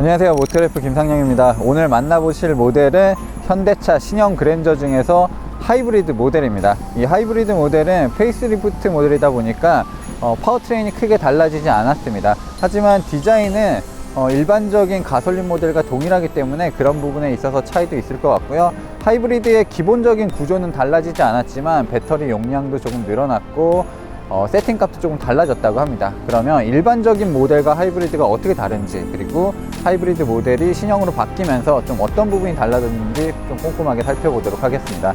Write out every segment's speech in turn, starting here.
안녕하세요. 모터래프 김상영입니다. 오늘 만나보실 모델은 현대차 신형 그랜저 중에서 하이브리드 모델입니다. 이 하이브리드 모델은 페이스리프트 모델이다 보니까 어, 파워트레인이 크게 달라지지 않았습니다. 하지만 디자인은 어, 일반적인 가솔린 모델과 동일하기 때문에 그런 부분에 있어서 차이도 있을 것 같고요. 하이브리드의 기본적인 구조는 달라지지 않았지만 배터리 용량도 조금 늘어났고 어, 세팅 값도 조금 달라졌다고 합니다. 그러면 일반적인 모델과 하이브리드가 어떻게 다른지 그리고 하이브리드 모델이 신형으로 바뀌면서 좀 어떤 부분이 달라졌는지 좀 꼼꼼하게 살펴보도록 하겠습니다.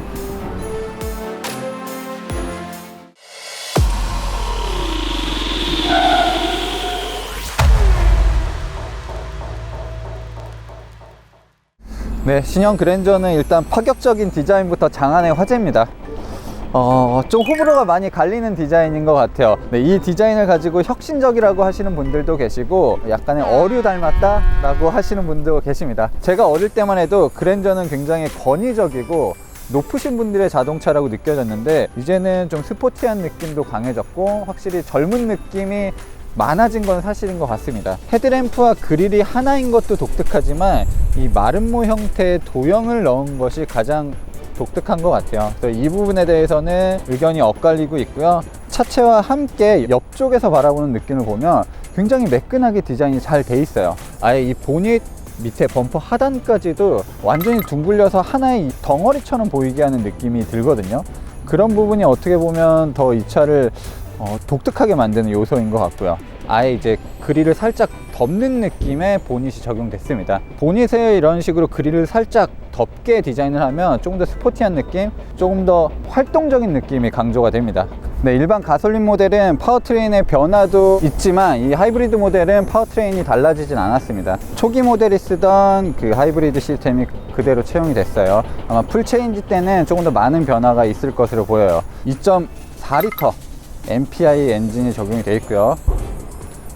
네, 신형 그랜저는 일단 파격적인 디자인부터 장안의 화제입니다. 어, 좀 호불호가 많이 갈리는 디자인인 것 같아요. 네, 이 디자인을 가지고 혁신적이라고 하시는 분들도 계시고 약간의 어류 닮았다라고 하시는 분도 계십니다. 제가 어릴 때만 해도 그랜저는 굉장히 권위적이고 높으신 분들의 자동차라고 느껴졌는데 이제는 좀 스포티한 느낌도 강해졌고 확실히 젊은 느낌이 많아진 건 사실인 것 같습니다. 헤드램프와 그릴이 하나인 것도 독특하지만 이 마름모 형태의 도형을 넣은 것이 가장 독특한 것 같아요. 그래서 이 부분에 대해서는 의견이 엇갈리고 있고요. 차체와 함께 옆쪽에서 바라보는 느낌을 보면 굉장히 매끈하게 디자인이 잘 돼 있어요. 아예 이 보닛 밑에 범퍼 하단까지도 완전히 둥글려서 하나의 덩어리처럼 보이게 하는 느낌이 들거든요. 그런 부분이 어떻게 보면 더 이 차를 어, 독특하게 만드는 요소인 것 같고요. 아예 이제 그릴을 살짝 덮는 느낌의 보닛이 적용됐습니다. 보닛에 이런 식으로 그릴을 살짝 덮게 디자인을 하면 조금 더 스포티한 느낌, 조금 더 활동적인 느낌이 강조가 됩니다. 네, 일반 가솔린 모델은 파워트레인의 변화도 있지만 이 하이브리드 모델은 파워트레인이 달라지진 않았습니다. 초기 모델이 쓰던 그 하이브리드 시스템이 그대로 채용이 됐어요. 아마 풀체인지 때는 조금 더 많은 변화가 있을 것으로 보여요. 2.4리터 MPI 엔진이 적용이 되어 있고요.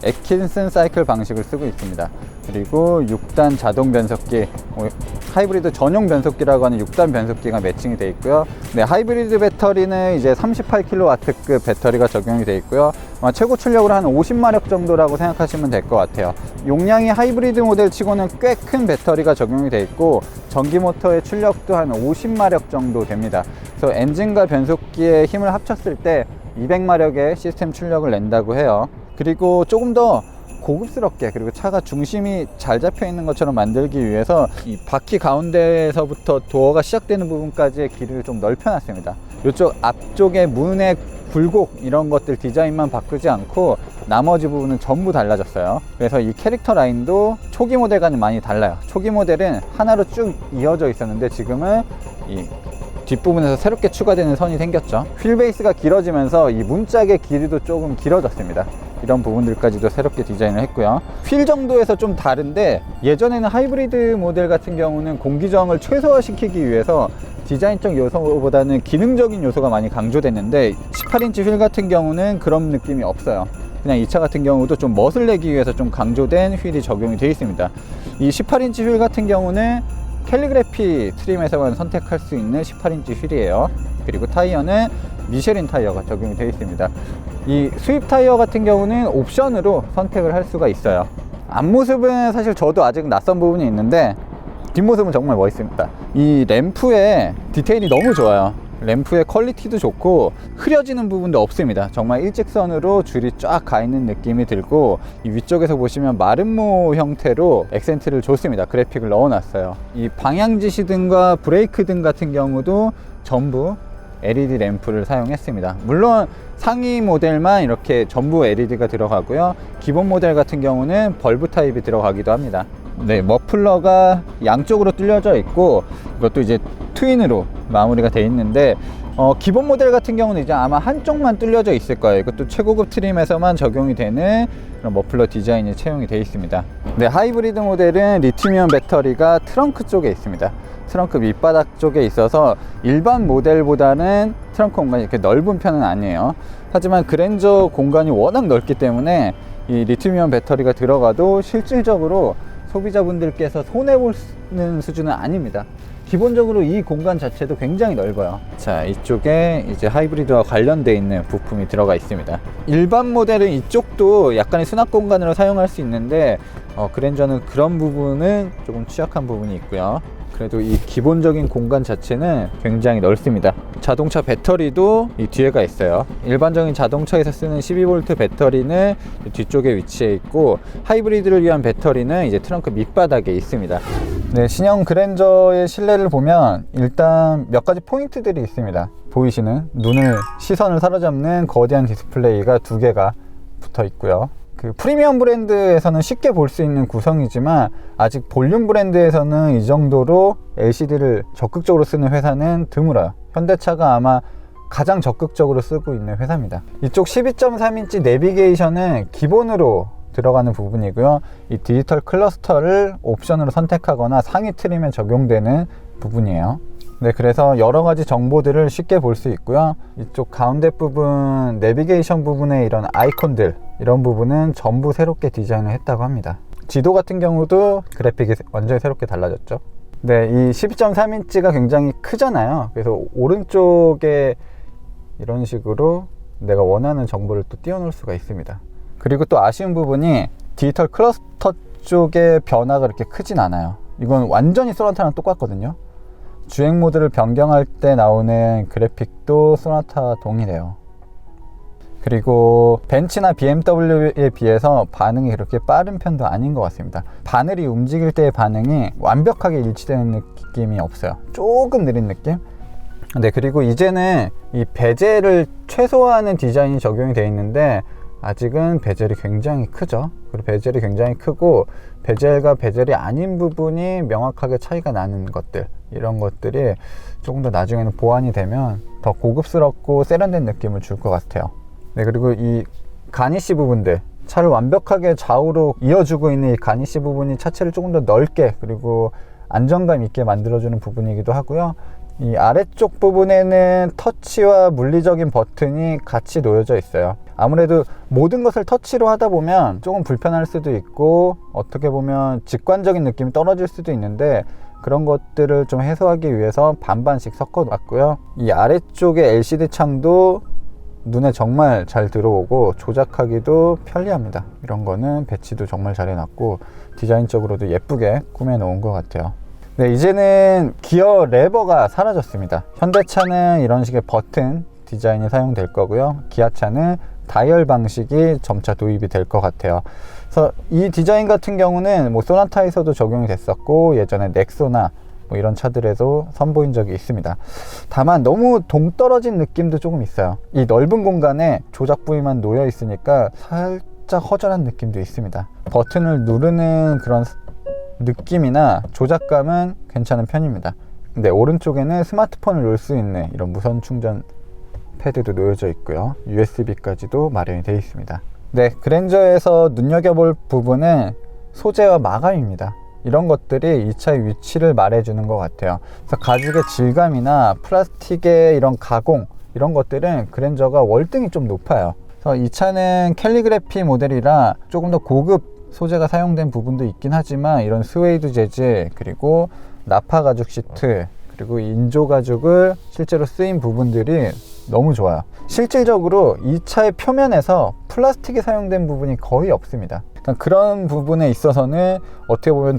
에킨슨 사이클 방식을 쓰고 있습니다. 그리고 6단 자동 변속기, 어, 하이브리드 전용 변속기라고 하는 6단 변속기가 매칭이 되어 있고요. 네, 하이브리드 배터리는 이제 38kW급 배터리가 적용이 되어 있고요. 최고 출력으로 한 50마력 정도라고 생각하시면 될 것 같아요. 용량이 하이브리드 모델 치고는 꽤 큰 배터리가 적용이 되어 있고 전기 모터의 출력도 한 50마력 정도 됩니다. 그래서 엔진과 변속기의 힘을 합쳤을 때 200마력의 시스템 출력을 낸다고 해요. 그리고 조금 더 고급스럽게 그리고 차가 중심이 잘 잡혀 있는 것처럼 만들기 위해서 이 바퀴 가운데에서부터 도어가 시작되는 부분까지의 길이를 좀 넓혀놨습니다. 이쪽 앞쪽에 문의 굴곡 이런 것들 디자인만 바꾸지 않고 나머지 부분은 전부 달라졌어요. 그래서 이 캐릭터 라인도 초기 모델과는 많이 달라요. 초기 모델은 하나로 쭉 이어져 있었는데 지금은 이 뒷부분에서 새롭게 추가되는 선이 생겼죠. 휠 베이스가 길어지면서 이 문짝의 길이도 조금 길어졌습니다. 이런 부분들까지도 새롭게 디자인을 했고요. 휠 정도에서 좀 다른데 예전에는 하이브리드 모델 같은 경우는 공기저항을 최소화시키기 위해서 디자인적 요소보다는 기능적인 요소가 많이 강조됐는데 18인치 휠 같은 경우는 그런 느낌이 없어요. 그냥 이 차 같은 경우도 좀 멋을 내기 위해서 좀 강조된 휠이 적용이 되어 있습니다. 이 18인치 휠 같은 경우는 캘리그래피 트림에서만 선택할 수 있는 18인치 휠이에요. 그리고 타이어는 미쉐린 타이어가 적용이 되어 있습니다. 이 수입 타이어 같은 경우는 옵션으로 선택을 할 수가 있어요. 앞모습은 사실 저도 아직 낯선 부분이 있는데 뒷모습은 정말 멋있습니다. 이 램프의 디테일이 너무 좋아요. 램프의 퀄리티도 좋고 흐려지는 부분도 없습니다. 정말 일직선으로 줄이 쫙 가 있는 느낌이 들고 이 위쪽에서 보시면 마름모 형태로 액센트를 줬습니다. 그래픽을 넣어놨어요. 이 방향지시 등과 브레이크 등 같은 경우도 전부 LED 램프를 사용했습니다. 물론 상위 모델만 이렇게 전부 LED가 들어가고요. 기본 모델 같은 경우는 벌브 타입이 들어가기도 합니다. 네, 머플러가 양쪽으로 뚫려져 있고 이것도 이제 트윈으로 마무리가 돼 있는데 어, 기본 모델 같은 경우는 이제 아마 한쪽만 뚫려져 있을 거예요. 이것도 최고급 트림에서만 적용이 되는 그런 머플러 디자인이 채용이 되어 있습니다. 네, 하이브리드 모델은 리튬이온 배터리가 트렁크 쪽에 있습니다. 트렁크 밑바닥 쪽에 있어서 일반 모델보다는 트렁크 공간이 이렇게 넓은 편은 아니에요. 하지만 그랜저 공간이 워낙 넓기 때문에 이 리튬이온 배터리가 들어가도 실질적으로 소비자분들께서 손해보는 수준은 아닙니다. 기본적으로 이 공간 자체도 굉장히 넓어요. 자, 이쪽에 이제 하이브리드와 관련돼 있는 부품이 들어가 있습니다. 일반 모델은 이쪽도 약간의 수납 공간으로 사용할 수 있는데 어, 그랜저는 그런 부분은 조금 취약한 부분이 있고요. 그래도 이 기본적인 공간 자체는 굉장히 넓습니다. 자동차 배터리도 이 뒤에가 있어요. 일반적인 자동차에서 쓰는 12V 배터리는 이 뒤쪽에 위치해 있고 하이브리드를 위한 배터리는 이제 트렁크 밑바닥에 있습니다. 네, 신형 그랜저의 실내를 보면 일단 몇 가지 포인트들이 있습니다. 보이시는 눈을 시선을 사로잡는 거대한 디스플레이가 두 개가 붙어 있고요. 그 프리미엄 브랜드에서는 쉽게 볼 수 있는 구성이지만 아직 볼륨 브랜드에서는 이 정도로 LCD를 적극적으로 쓰는 회사는 드물어요. 현대차가 아마 가장 적극적으로 쓰고 있는 회사입니다. 이쪽 12.3인치 내비게이션은 기본으로 들어가는 부분이고요. 이 디지털 클러스터를 옵션으로 선택하거나 상위 트림에 적용되는 부분이에요. 네, 그래서 여러 가지 정보들을 쉽게 볼 수 있고요. 이쪽 가운데 부분, 내비게이션 부분의 이런 아이콘들, 이런 부분은 전부 새롭게 디자인을 했다고 합니다. 지도 같은 경우도 그래픽이 완전히 새롭게 달라졌죠. 네, 이 12.3인치가 굉장히 크잖아요. 그래서 오른쪽에 이런 식으로 내가 원하는 정보를 또 띄워놓을 수가 있습니다. 그리고 또 아쉬운 부분이 디지털 클러스터 쪽의 변화가 그렇게 크진 않아요. 이건 완전히 소나타랑 똑같거든요. 주행 모드를 변경할 때 나오는 그래픽도 소나타 동일해요. 그리고 벤츠나 BMW에 비해서 반응이 그렇게 빠른 편도 아닌 것 같습니다. 바늘이 움직일 때의 반응이 완벽하게 일치되는 느낌이 없어요. 조금 느린 느낌? 네, 그리고 이제는 이 베젤을 최소화하는 디자인이 적용이 되어 있는데 아직은 베젤이 굉장히 크죠. 그리고 베젤이 굉장히 크고 베젤과 베젤이 아닌 부분이 명확하게 차이가 나는 것들 이런 것들이 조금 더 나중에는 보완이 되면 더 고급스럽고 세련된 느낌을 줄 것 같아요. 네, 그리고 이 가니시 부분들 차를 완벽하게 좌우로 이어주고 있는 이 가니시 부분이 차체를 조금 더 넓게 그리고 안정감 있게 만들어주는 부분이기도 하고요. 이 아래쪽 부분에는 터치와 물리적인 버튼이 같이 놓여져 있어요. 아무래도 모든 것을 터치로 하다 보면 조금 불편할 수도 있고 어떻게 보면 직관적인 느낌이 떨어질 수도 있는데 그런 것들을 좀 해소하기 위해서 반반씩 섞어 놨고요. 이 아래쪽에 LCD 창도 눈에 정말 잘 들어오고 조작하기도 편리합니다. 이런 거는 배치도 정말 잘 해놨고 디자인적으로도 예쁘게 꾸며 놓은 것 같아요. 네, 이제는 기어 레버가 사라졌습니다. 현대차는 이런 식의 버튼 디자인이 사용될 거고요. 기아차는 다이얼 방식이 점차 도입이 될 것 같아요. 그래서 이 디자인 같은 경우는 뭐 소나타에서도 적용이 됐었고 예전에 넥소나 뭐 이런 차들에도 선보인 적이 있습니다. 다만 너무 동떨어진 느낌도 조금 있어요. 이 넓은 공간에 조작 부위만 놓여 있으니까 살짝 허전한 느낌도 있습니다. 버튼을 누르는 그런 느낌이나 조작감은 괜찮은 편입니다. 근데 오른쪽에는 스마트폰을 놓을 수 있는 이런 무선 충전 패드도 놓여져 있고요. USB까지도 마련이 되어 있습니다. 네, 그랜저에서 눈여겨볼 부분은 소재와 마감입니다. 이런 것들이 이 차의 위치를 말해주는 것 같아요. 그래서 가죽의 질감이나 플라스틱의 이런 가공 이런 것들은 그랜저가 월등히 좀 높아요. 그래서 이 차는 캘리그래피 모델이라 조금 더 고급 소재가 사용된 부분도 있긴 하지만 이런 스웨이드 재질 그리고 나파 가죽 시트 그리고 인조 가죽을 실제로 쓰인 부분들이 너무 좋아요. 실질적으로 이 차의 표면에서 플라스틱이 사용된 부분이 거의 없습니다. 그런 부분에 있어서는 어떻게 보면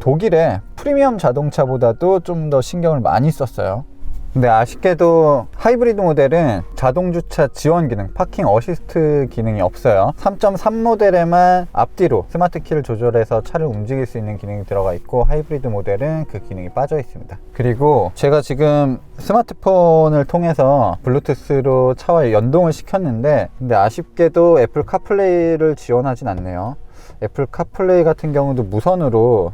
독일의 프리미엄 자동차보다도 좀 더 신경을 많이 썼어요. 근데 아쉽게도 하이브리드 모델은 자동 주차 지원 기능, 파킹 어시스트 기능이 없어요. 3.3 모델에만 앞뒤로 스마트 키를 조절해서 차를 움직일 수 있는 기능이 들어가 있고 하이브리드 모델은 그 기능이 빠져 있습니다. 그리고 제가 지금 스마트폰을 통해서 블루투스로 차와 연동을 시켰는데 근데 아쉽게도 애플 카플레이를 지원하진 않네요. 애플 카플레이 같은 경우도 무선으로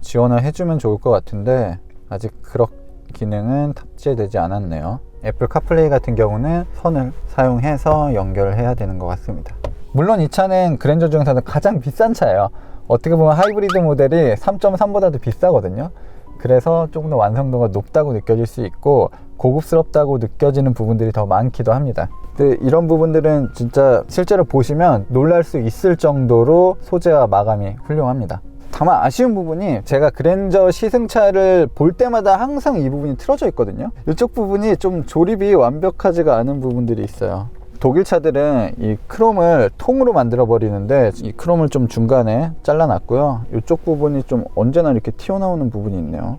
지원을 해주면 좋을 것 같은데 아직 그렇게 기능은 탑재되지 않았네요. 애플 카플레이 같은 경우는 선을 사용해서 연결을 해야 되는 것 같습니다. 물론 이 차는 그랜저 중에서는 가장 비싼 차예요. 어떻게 보면 하이브리드 모델이 3.3보다도 비싸거든요. 그래서 조금 더 완성도가 높다고 느껴질 수 있고 고급스럽다고 느껴지는 부분들이 더 많기도 합니다. 근데 이런 부분들은 진짜 실제로 보시면 놀랄 수 있을 정도로 소재와 마감이 훌륭합니다. 다만 아쉬운 부분이 제가 그랜저 시승차를 볼 때마다 항상 이 부분이 틀어져 있거든요. 이쪽 부분이 좀 조립이 완벽하지가 않은 부분들이 있어요. 독일 차들은 이 크롬을 통으로 만들어 버리는데 이 크롬을 좀 중간에 잘라 놨고요. 이쪽 부분이 좀 언제나 이렇게 튀어나오는 부분이 있네요.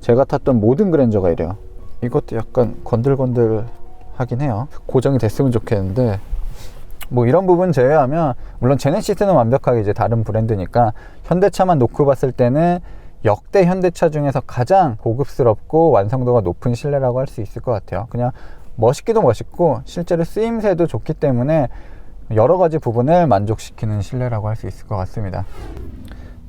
제가 탔던 모든 그랜저가 이래요. 이것도 약간 건들건들 하긴 해요. 고정이 됐으면 좋겠는데 뭐 이런 부분 제외하면 물론 제네시스는 완벽하게 이제 다른 브랜드니까 현대차만 놓고 봤을 때는 역대 현대차 중에서 가장 고급스럽고 완성도가 높은 실내라고 할 수 있을 것 같아요. 그냥 멋있기도 멋있고 실제로 쓰임새도 좋기 때문에 여러 가지 부분을 만족시키는 실내라고 할 수 있을 것 같습니다.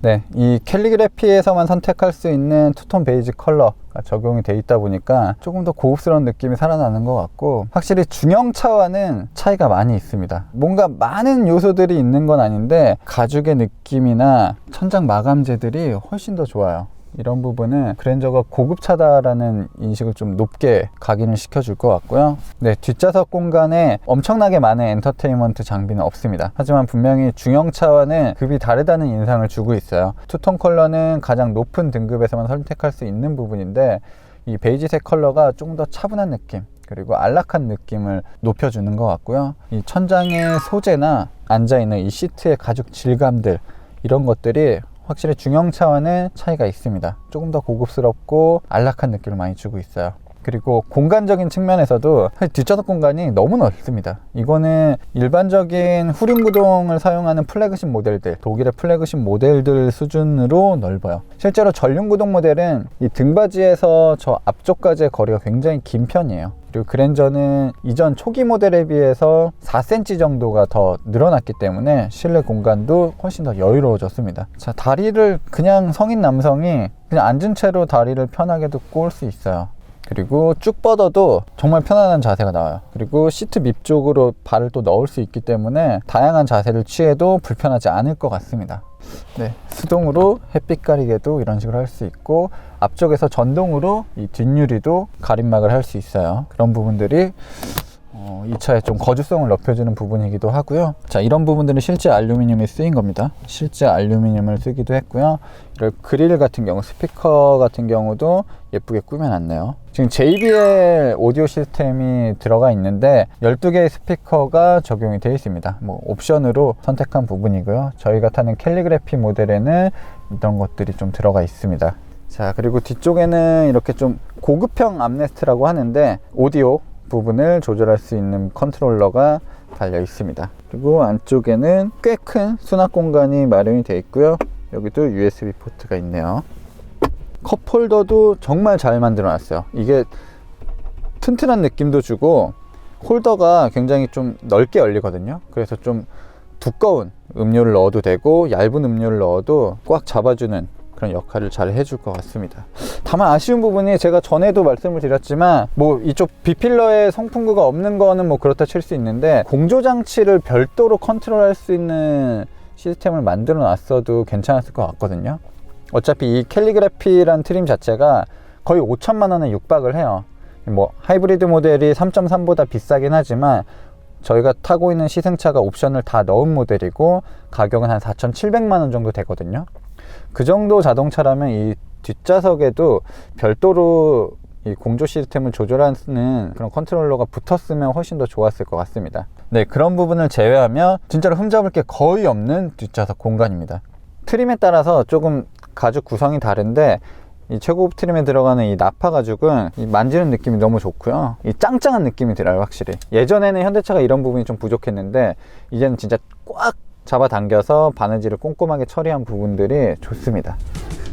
네, 이 캘리그래피에서만 선택할 수 있는 투톤 베이지 컬러가 적용이 돼 있다 보니까 조금 더 고급스러운 느낌이 살아나는 것 같고 확실히 중형차와는 차이가 많이 있습니다. 뭔가 많은 요소들이 있는 건 아닌데 가죽의 느낌이나 천장 마감재들이 훨씬 더 좋아요. 이런 부분은 그랜저가 고급차다라는 인식을 좀 높게 각인을 시켜줄 것 같고요. 네, 뒷좌석 공간에 엄청나게 많은 엔터테인먼트 장비는 없습니다. 하지만 분명히 중형차와는 급이 다르다는 인상을 주고 있어요. 투톤 컬러는 가장 높은 등급에서만 선택할 수 있는 부분인데 이 베이지색 컬러가 조금 더 차분한 느낌 그리고 안락한 느낌을 높여주는 것 같고요. 이 천장의 소재나 앉아있는 이 시트의 가죽 질감들 이런 것들이 확실히 중형 차와는 차이가 있습니다. 조금 더 고급스럽고 안락한 느낌을 많이 주고 있어요. 그리고 공간적인 측면에서도 사실 뒷좌석 공간이 너무 넓습니다. 이거는 일반적인 후륜 구동을 사용하는 플래그십 모델들, 독일의 플래그십 모델들 수준으로 넓어요. 실제로 전륜 구동 모델은 이 등받이에서 저 앞쪽까지의 거리가 굉장히 긴 편이에요. 그리고 그랜저는 이전 초기 모델에 비해서 4cm 정도가 더 늘어났기 때문에 실내 공간도 훨씬 더 여유로워졌습니다. 자, 다리를 그냥 성인 남성이 그냥 앉은 채로 다리를 편하게 도 꼬을 수 있어요. 그리고 쭉 뻗어도 정말 편안한 자세가 나와요. 그리고 시트 밑 쪽으로 발을 또 넣을 수 있기 때문에 다양한 자세를 취해도 불편하지 않을 것 같습니다. 네, 수동으로 햇빛 가리개도 이런 식으로 할 수 있고 앞쪽에서 전동으로 이 뒷유리도 가림막을 할 수 있어요. 그런 부분들이 어, 이 차의 좀 거주성을 높여주는 부분이기도 하고요. 자, 이런 부분들은 실제 알루미늄이 쓰인 겁니다. 실제 알루미늄을 쓰기도 했고요. 이런 그릴 같은 경우, 스피커 같은 경우도 예쁘게 꾸며놨네요. 지금 JBL 오디오 시스템이 들어가 있는데 12개의 스피커가 적용이 되어 있습니다. 뭐 옵션으로 선택한 부분이고요. 저희가 타는 캘리그래피 모델에는 이런 것들이 좀 들어가 있습니다. 자, 그리고 뒤쪽에는 이렇게 좀 고급형 암레스트라고 하는데 오디오 부분을 조절할 수 있는 컨트롤러가 달려 있습니다. 그리고 안쪽에는 꽤 큰 수납 공간이 마련이 되어 있고요. 여기도 USB 포트가 있네요. 컵 홀더도 정말 잘 만들어 놨어요. 이게 튼튼한 느낌도 주고 홀더가 굉장히 좀 넓게 열리거든요. 그래서 좀 두꺼운 음료를 넣어도 되고 얇은 음료를 넣어도 꽉 잡아주는 그런 역할을 잘 해줄 것 같습니다. 다만 아쉬운 부분이 제가 전에도 말씀을 드렸지만 뭐 이쪽 비필러에 송풍구가 없는 거는 뭐 그렇다 칠 수 있는데 공조 장치를 별도로 컨트롤할 수 있는 시스템을 만들어 놨어도 괜찮았을 것 같거든요. 어차피 이 캘리그래피란 트림 자체가 거의 5천만 원에 육박을 해요. 뭐 하이브리드 모델이 3.3보다 비싸긴 하지만 저희가 타고 있는 시승차가 옵션을 다 넣은 모델이고 가격은 한 4,700만 원 정도 되거든요. 그 정도 자동차라면 이 뒷좌석에도 별도로 이 공조 시스템을 조절하는 그런 컨트롤러가 붙었으면 훨씬 더 좋았을 것 같습니다. 네, 그런 부분을 제외하면 진짜로 흠잡을 게 거의 없는 뒷좌석 공간입니다. 트림에 따라서 조금 가죽 구성이 다른데 이 최고급 트림에 들어가는 이 나파 가죽은 이 만지는 느낌이 너무 좋고요. 이 짱짱한 느낌이 들어요, 확실히. 예전에는 현대차가 이런 부분이 좀 부족했는데 이제는 진짜 꽉 잡아당겨서 바느질을 꼼꼼하게 처리한 부분들이 좋습니다.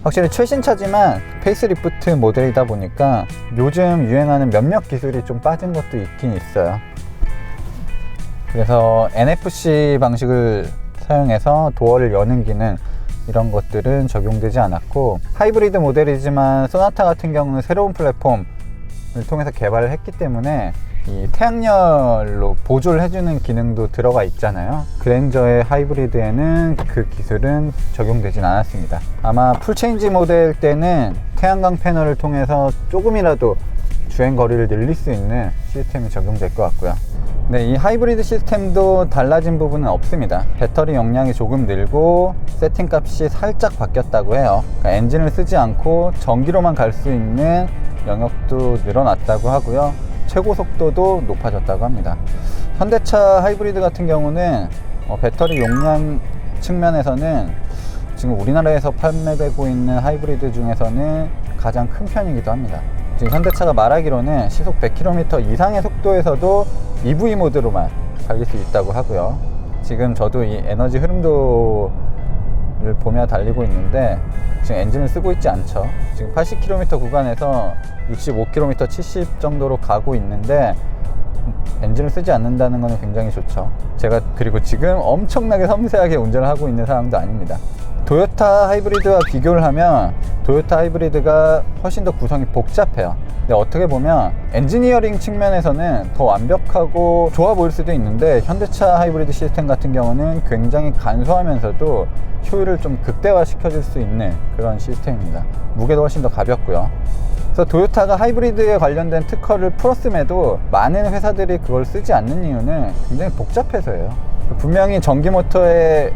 확실히 최신 차지만 페이스리프트 모델이다 보니까 요즘 유행하는 몇몇 기술이 좀 빠진 것도 있긴 있어요. 그래서 NFC 방식을 사용해서 도어를 여는 기능 이런 것들은 적용되지 않았고 하이브리드 모델이지만 소나타 같은 경우는 새로운 플랫폼을 통해서 개발을 했기 때문에 이 태양열로 보조를 해주는 기능도 들어가 있잖아요 그랜저의 하이브리드에는 그 기술은 적용되진 않았습니다 아마 풀체인지 모델 때는 태양광 패널을 통해서 조금이라도 주행 거리를 늘릴 수 있는 시스템이 적용될 것 같고요 네, 이 하이브리드 시스템도 달라진 부분은 없습니다. 배터리 용량이 조금 늘고 세팅 값이 살짝 바뀌었다고 해요. 그러니까 엔진을 쓰지 않고 전기로만 갈 수 있는 영역도 늘어났다고 하고요. 최고 속도도 높아졌다고 합니다. 현대차 하이브리드 같은 경우는 어, 배터리 용량 측면에서는 지금 우리나라에서 판매되고 있는 하이브리드 중에서는 가장 큰 편이기도 합니다. 지금 현대차가 말하기로는 시속 100km 이상의 속도에서도 EV 모드로만 달릴 수 있다고 하고요. 지금 저도 이 에너지 흐름도 를 보며 달리고 있는데 지금 엔진을 쓰고 있지 않죠. 지금 80km 구간에서 65km, 70 정도로 가고 있는데 엔진을 쓰지 않는다는 것은 굉장히 좋죠. 제가 그리고 지금 엄청나게 섬세하게 운전을 하고 있는 상황도 아닙니다. 도요타 하이브리드와 비교를 하면 도요타 하이브리드가 훨씬 더 구성이 복잡해요. 근데 어떻게 보면 엔지니어링 측면에서는 더 완벽하고 좋아 보일 수도 있는데 현대차 하이브리드 시스템 같은 경우는 굉장히 간소하면서도 효율을 좀 극대화 시켜줄 수 있는 그런 시스템입니다. 무게도 훨씬 더 가볍고요. 그래서 도요타가 하이브리드에 관련된 특허를 풀었음에도 많은 회사들이 그걸 쓰지 않는 이유는 굉장히 복잡해서예요. 분명히 전기 모터의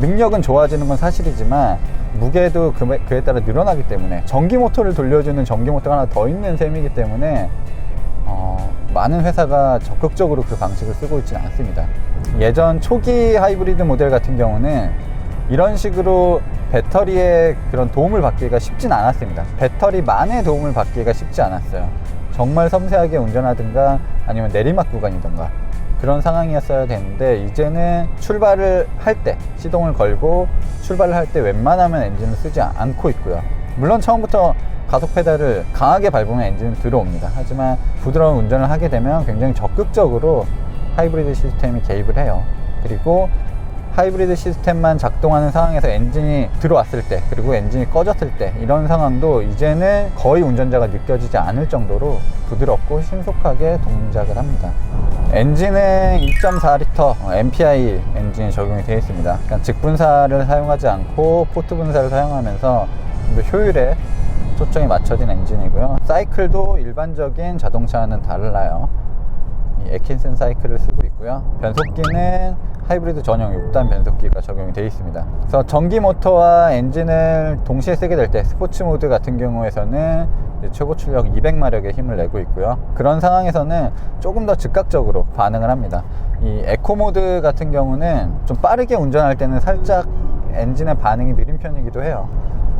능력은 좋아지는 건 사실이지만 무게도 그- 그에 따라 늘어나기 때문에 전기 모터를 돌려주는 전기 모터가 하나 더 있는 셈이기 때문에 어, 많은 회사가 적극적으로 그 방식을 쓰고 있지는 않습니다. 예전 초기 하이브리드 모델 같은 경우는 이런 식으로 배터리의 그런 도움을 받기가 쉽진 않았습니다. 배터리만의 도움을 받기가 쉽지 않았어요. 정말 섬세하게 운전하든가 아니면 내리막 구간이든가 그런 상황이었어야 되는데 이제는 출발을 할 때 시동을 걸고 출발을 할 때 웬만하면 엔진을 쓰지 않고 있고요. 물론 처음부터 가속 페달을 강하게 밟으면 엔진은 들어옵니다. 하지만 부드러운 운전을 하게 되면 굉장히 적극적으로 하이브리드 시스템이 개입을 해요. 그리고 하이브리드 시스템만 작동하는 상황에서 엔진이 들어왔을 때 그리고 엔진이 꺼졌을 때 이런 상황도 이제는 거의 운전자가 느껴지지 않을 정도로 부드럽고 신속하게 동작을 합니다. 엔진은 2.4L MPI 엔진이 적용이 되어 있습니다. 그러니까 직분사를 사용하지 않고 포트 분사를 사용하면서 좀 더 효율에 초점이 맞춰진 엔진이고요. 사이클도 일반적인 자동차와는 달라요. 이 에킨슨 사이클을 쓰고 있고요. 변속기는 하이브리드 전용 6단 변속기가 적용이 되어 있습니다. 그래서 전기 모터와 엔진을 동시에 쓰게 될 때 스포츠 모드 같은 경우에서는 최고 출력 200마력의 힘을 내고 있고요. 그런 상황에서는 조금 더 즉각적으로 반응을 합니다. 이 에코 모드 같은 경우는 좀 빠르게 운전할 때는 살짝 엔진의 반응이 느린 편이기도 해요.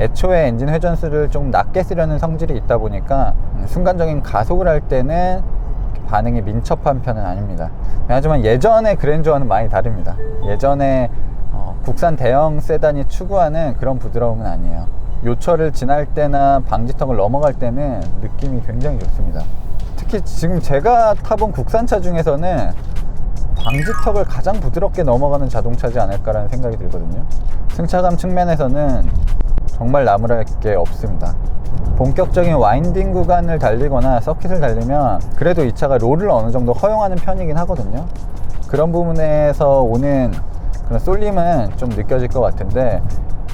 애초에 엔진 회전수를 좀 낮게 쓰려는 성질이 있다 보니까 순간적인 가속을 할 때는 반응이 민첩한 편은 아닙니다. 하지만 예전의 그랜저와는 많이 다릅니다. 예전에 어, 국산 대형 세단이 추구하는 그런 부드러움은 아니에요. 요철을 지날 때나 방지턱을 넘어갈 때는 느낌이 굉장히 좋습니다. 특히 지금 제가 타본 국산차 중에서는 방지턱을 가장 부드럽게 넘어가는 자동차지 않을까라는 생각이 들거든요. 승차감 측면에서는 정말 나무랄 게 없습니다. 본격적인 와인딩 구간을 달리거나 서킷을 달리면 그래도 이 차가 롤을 어느 정도 허용하는 편이긴 하거든요. 그런 부분에서 오는 그런 쏠림은 좀 느껴질 것 같은데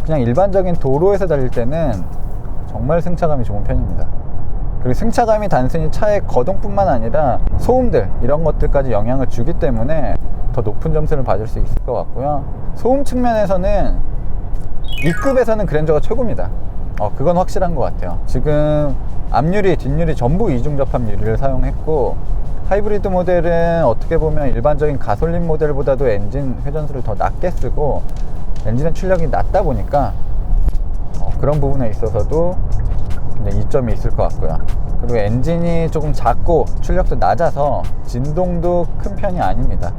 그냥 일반적인 도로에서 달릴 때는 정말 승차감이 좋은 편입니다. 그리고 승차감이 단순히 차의 거동뿐만 아니라 소음들 이런 것들까지 영향을 주기 때문에 더 높은 점수를 받을 수 있을 것 같고요. 소음 측면에서는 2급에서는 그랜저가 최고입니다. 어, 그건 확실한 것 같아요. 지금 앞유리, 뒷유리 전부 이중 접합 유리를 사용했고 하이브리드 모델은 어떻게 보면 일반적인 가솔린 모델보다도 엔진 회전수를 더 낮게 쓰고 엔진의 출력이 낮다 보니까 어, 그런 부분에 있어서도 이점이 있을 것 같고요. 그리고 엔진이 조금 작고 출력도 낮아서 진동도 큰 편이 아닙니다.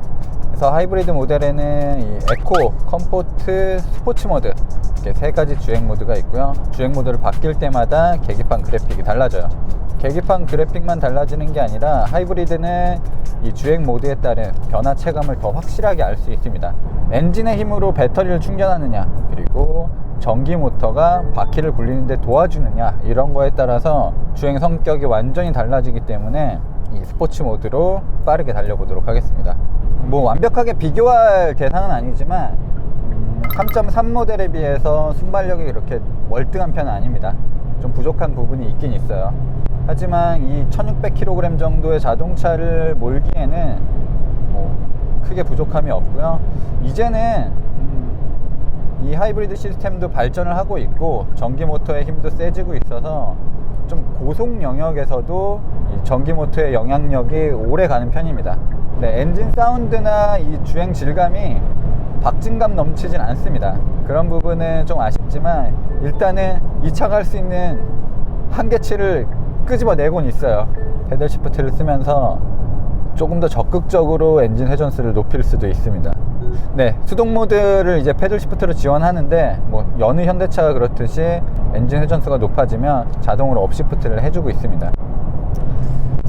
그래서 하이브리드 모델에는 이 에코, 컴포트, 스포츠 모드 이렇게 세 가지 주행 모드가 있고요. 주행 모드를 바뀔 때마다 계기판 그래픽이 달라져요. 계기판 그래픽만 달라지는 게 아니라 하이브리드는 이 주행 모드에 따른 변화 체감을 더 확실하게 알 수 있습니다. 엔진의 힘으로 배터리를 충전하느냐, 그리고 전기 모터가 바퀴를 굴리는데 도와주느냐 이런 거에 따라서 주행 성격이 완전히 달라지기 때문에 이 스포츠 모드로 빠르게 달려보도록 하겠습니다. 뭐 완벽하게 비교할 대상은 아니지만 3.3 모델에 비해서 순발력이 이렇게 월등한 편은 아닙니다. 좀 부족한 부분이 있긴 있어요. 하지만 이 1600kg 정도의 자동차를 몰기에는 뭐 크게 부족함이 없고요. 이제는 음, 이 하이브리드 시스템도 발전을 하고 있고 전기 모터의 힘도 세지고 있어서 좀 고속 영역에서도 이 전기 모터의 영향력이 오래 가는 편입니다. 네, 엔진 사운드나 이 주행 질감이 박진감 넘치진 않습니다. 그런 부분은 좀 아쉽지만 일단은 이 차가 할 수 있는 한계치를 끄집어내곤 있어요. 페달 시프트를 쓰면서 조금 더 적극적으로 엔진 회전수를 높일 수도 있습니다. 네, 수동 모드를 이제 패들 시프트로 지원하는데 뭐 여느 현대차가 그렇듯이 엔진 회전수가 높아지면 자동으로 업 시프트를 해주고 있습니다.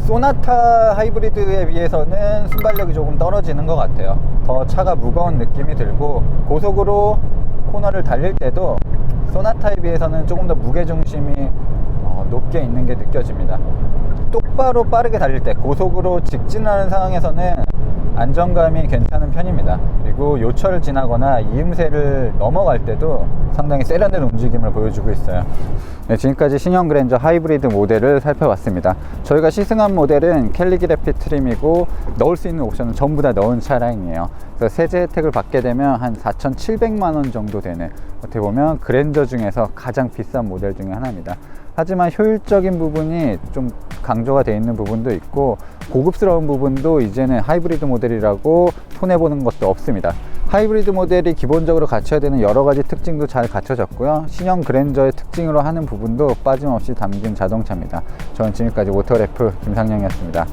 소나타 하이브리드에 비해서는 순발력이 조금 떨어지는 것 같아요. 더 차가 무거운 느낌이 들고 고속으로 코너를 달릴 때도 소나타에 비해서는 조금 더 무게 중심이 어, 높게 있는 게 느껴집니다. 똑바로 빠르게 달릴 때 고속으로 직진하는 상황에서는 안정감이 괜찮은 편입니다. 그리고 요철을 지나거나 이음새를 넘어갈 때도 상당히 세련된 움직임을 보여주고 있어요. 네, 지금까지 신형 그랜저 하이브리드 모델을 살펴봤습니다. 저희가 시승한 모델은 캘리그래피 트림이고 넣을 수 있는 옵션은 전부 다 넣은 차량이에요. 그래서 세제 혜택을 받게 되면 한 4,700만 원 정도 되는 어떻게 보면 그랜저 중에서 가장 비싼 모델 중에 하나입니다. 하지만 효율적인 부분이 좀 강조가 되어 있는 부분도 있고 고급스러운 부분도 이제는 하이브리드 모델이라고 손해보는 것도 없습니다. 하이브리드 모델이 기본적으로 갖춰야 되는 여러 가지 특징도 잘 갖춰졌고요. 신형 그랜저의 특징으로 하는 부분도 빠짐없이 담긴 자동차입니다. 저는 지금까지 오토래프 김상영이었습니다.